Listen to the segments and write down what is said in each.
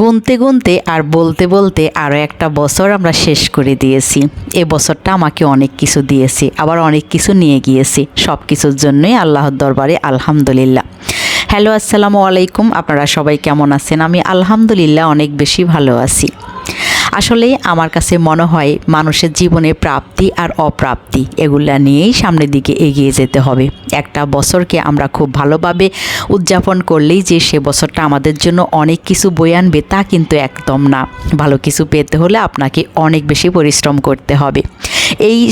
গুনতে গুনতে আর বলতে বলতে আরও একটা বছর আমরা শেষ করে দিয়েছি। এ বছরটা আমাকে অনেক কিছু দিয়েছে, আবার অনেক কিছু নিয়ে গিয়েছে। সব কিছুর জন্যই আল্লাহর দরবারে আলহামদুলিল্লাহ। হ্যালো, আসসালামু আলাইকুম। আপনারা সবাই কেমন আছেন? আমি আলহামদুলিল্লাহ অনেক বেশি ভালো আছি। আসলে আমার কাছে মনে হয় মানুষের জীবনে প্রাপ্তি আর অপ্রাপ্তি এগুলা নিয়েই সামনের দিকে এগিয়ে যেতে হবে। একটা বছরকে আমরা খুব ভালোভাবে উদযাপন করলেই যে সে বছরটা আমাদের জন্য অনেক কিছু বয়ে আনবে তা কিন্তু একদম না। ভালো কিছু পেতে হলে আপনাকে অনেক বেশি পরিশ্রম করতে হবে। এই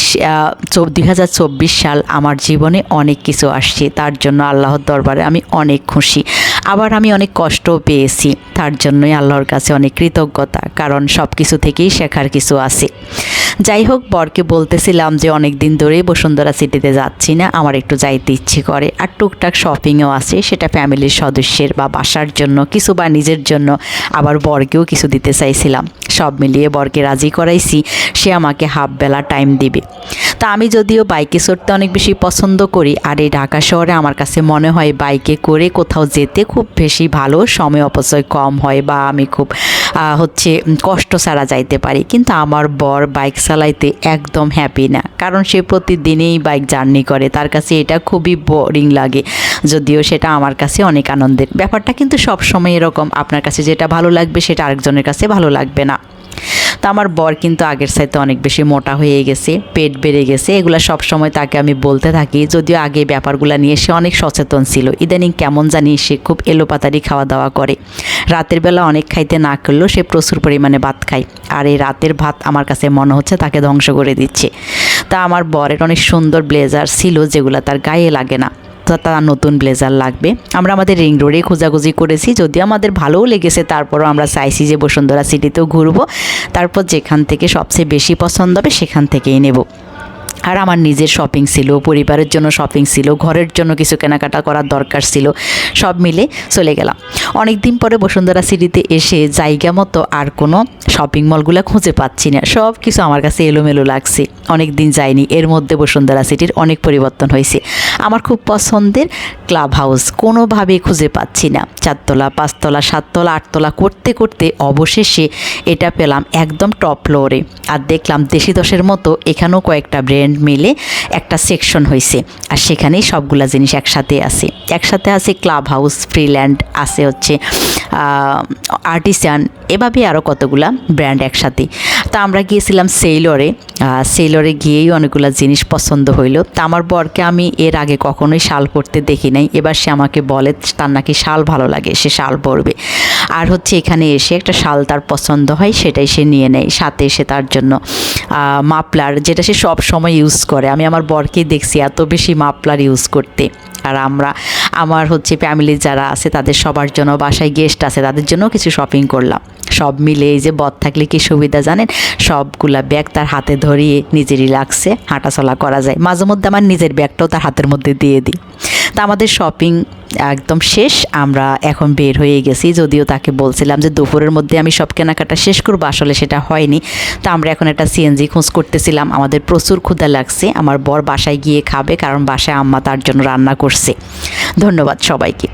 দুই হাজার চব্বিশ সাল আমার জীবনে অনেক কিছু আসছে। তার জন্য আল্লাহর দরবারে আমি অনেক খুশি। আবার আমি অনেক কষ্ট পেয়েছি। তার জন্যই আল্লাহর কাছে অনেক কৃতজ্ঞতা। কারণ সব কিছু থেকেই শেখার কিছু আছে। যাই হোক, বরকে বলতেছিলাম যে অনেক দিন ধরেই বসুন্ধরা সিটিতে যাচ্ছি না, আমার একটু যাইতে ইচ্ছে করে। আর টুকটাক শপিংও আছে, সেটা ফ্যামিলির সদস্যের বা বাসার জন্য, কিছু বা নিজের জন্য। আবার বরকেও কিছু দিতে চাইছিলাম। সব মিলিয়ে বরকে রাজি করাইছি, সে আমাকে হাফ বেলা টাইম দিবে। তা আমি যদিও বাইকে চড়তে অনেক বেশি পছন্দ করি। আর এই ঢাকা শহরে আমার কাছে মনে হয় বাইকে করে কোথাও যেতে খুব বেশি ভালো, সময় অপচয় কম হয় বা আমি খুব হচ্ছে কষ্ট ছাড়া যাইতে পারি। কিন্তু আমার বর বাইক চালাইতে একদম হ্যাপি না। কারণ সে প্রতিদিনেই বাইক জার্নি করে। তার কাছে এটা খুবই বোরিং লাগে। যদিও সেটা আমার কাছে অনেক আনন্দের। ব্যাপারটা কিন্তু সব সময় এরকম। আপনার কাছে যেটা ভালো লাগবে সেটা আরেকজনের কাছে ভালো লাগবে না। তো আমার বর কিন্তু আগের সাইতে অনেক বেশি মোটা হয়ে গেছে, পেট বেড়ে গেছে। এগুলো সব সময় তাকে আমি বলতে থাকি, যদিও আগে ব্যাপারগুলো নিয়ে সে অনেক সচেতন ছিল। ইদানিং কেমন জানি সে খুব এলোপাতারি খাওয়া দাওয়া করে। রাতের বেলা অনেক খাইতে না করলেও সে প্রচুর পরিমাণে ভাত খায়। আর এই রাতের ভাত আমার কাছে মনে হচ্ছে তাকে ধ্বংস করে দিচ্ছে। তা আমার বরের অনেক সুন্দর ব্লেজার ছিল যেগুলো তার গায়ে লাগে না। তার নতুন ব্লেজার লাগবে। আমরা আমাদের রিং রোডে খোঁজাখুঁজি করেছি। যদিও আমাদের ভালোও লেগেছে, তারপরও আমরা চাইছি যে বসুন্ধরা সিটিতেও ঘুরবো। তারপর যেখান থেকে সবচেয়ে বেশি পছন্দ হবে সেখান থেকেই নেব। আর আমার নিজের শপিং ছিল, পরিবারের জন্য শপিং ছিল, ঘরের জন্য কিছু কেনাকাটা করার দরকার ছিল, সব মিলে চলে গেলাম। অনেক দিন পরে বসুন্ধরা সিটিতে এসে জায়গা মতো আর কোনো শপিং মলগুলো খুঁজে পাচ্ছি না। সব কিছু আমার কাছে এলোমেলো লাগছে। অনেক দিন যায়নি। এর মধ্যে বসুন্ধরা সিটির অনেক পরিবর্তন হয়েছে। আমার খুব পছন্দের ক্লাব হাউস কোনোভাবে খুঁজে পাচ্ছি না। চারতলা, পাঁচতলা, সাততলা, আটতলা করতে করতে অবশেষে এটা পেলাম একদম টপ ফ্লোরে আর দেখলাম দেশি দশের মতো এখানেও কয়েকটা ব্র্যান্ড মিলে একটা সেকশন হয়েছে। আর সেখানেই সবগুলা জিনিস একসাথে আছে। একসাথে আছে ক্লাব হাউস ফ্রিল্যান্ড আছে হচ্ছে আর্টিসান এভাবে আরও কতগুলা ব্র্যান্ড একসাথে। তা আমরা গিয়েছিলাম সেইলরে সেইলরে গিয়েই অনেকগুলো জিনিস পছন্দ হইল। তা আমার বরকে আমি এর আগে কখনোই শাল পরতে দেখি নাই। এবার সে আমাকে বলে, তার নাকি শাল ভালো লাগে, সে শাল পরবে। আর হচ্ছে এখানে এসে একটা শাল তার পছন্দ হয়, সেটাই সে নিয়ে নেয়, সাথে এসে তার জন্য মাপলার যেটা সে সব সময় ইউজ করে। আমি আমার বরকেই দেখছি এত বেশি মাপলার ইউজ করতে। আর আমরা আমার হচ্ছে ফ্যামিলি যারা আছে, তাদের সবার জন্য বাসায় গেস্ট আছে, তাদের জন্য কিছু শপিং করলাম। সব মিলে এই যে বদ থাকলে কি সুবিধা জানেন? সবগুলা ব্যাগ তার হাতে ধরিয়ে নিজে রিল্যাক্সে হাঁটাচলা করা যায়। মাঝে মধ্যে আমার নিজের ব্যাগটাও তার হাতের মধ্যে দিয়ে দিই। তা আমাদের শপিং একদম শেষ, আমরা এখন বের হয়ে গেছি। যদিও তাকে বলছিলাম যে দুপুরের মধ্যে আমি সব কেনাকাটা শেষ করব, আসলে সেটা হয়নি। তো আমরা এখন একটা সিএনজি খোঁজ করতেছিলাম, আমাদের প্রচুর ক্ষুধা লাগছে, আমার বর বাসায় গিয়ে খাবে, কারণ বাসায় আম্মা তার জন্য রান্না করছে। ধন্যবাদ সবাইকে।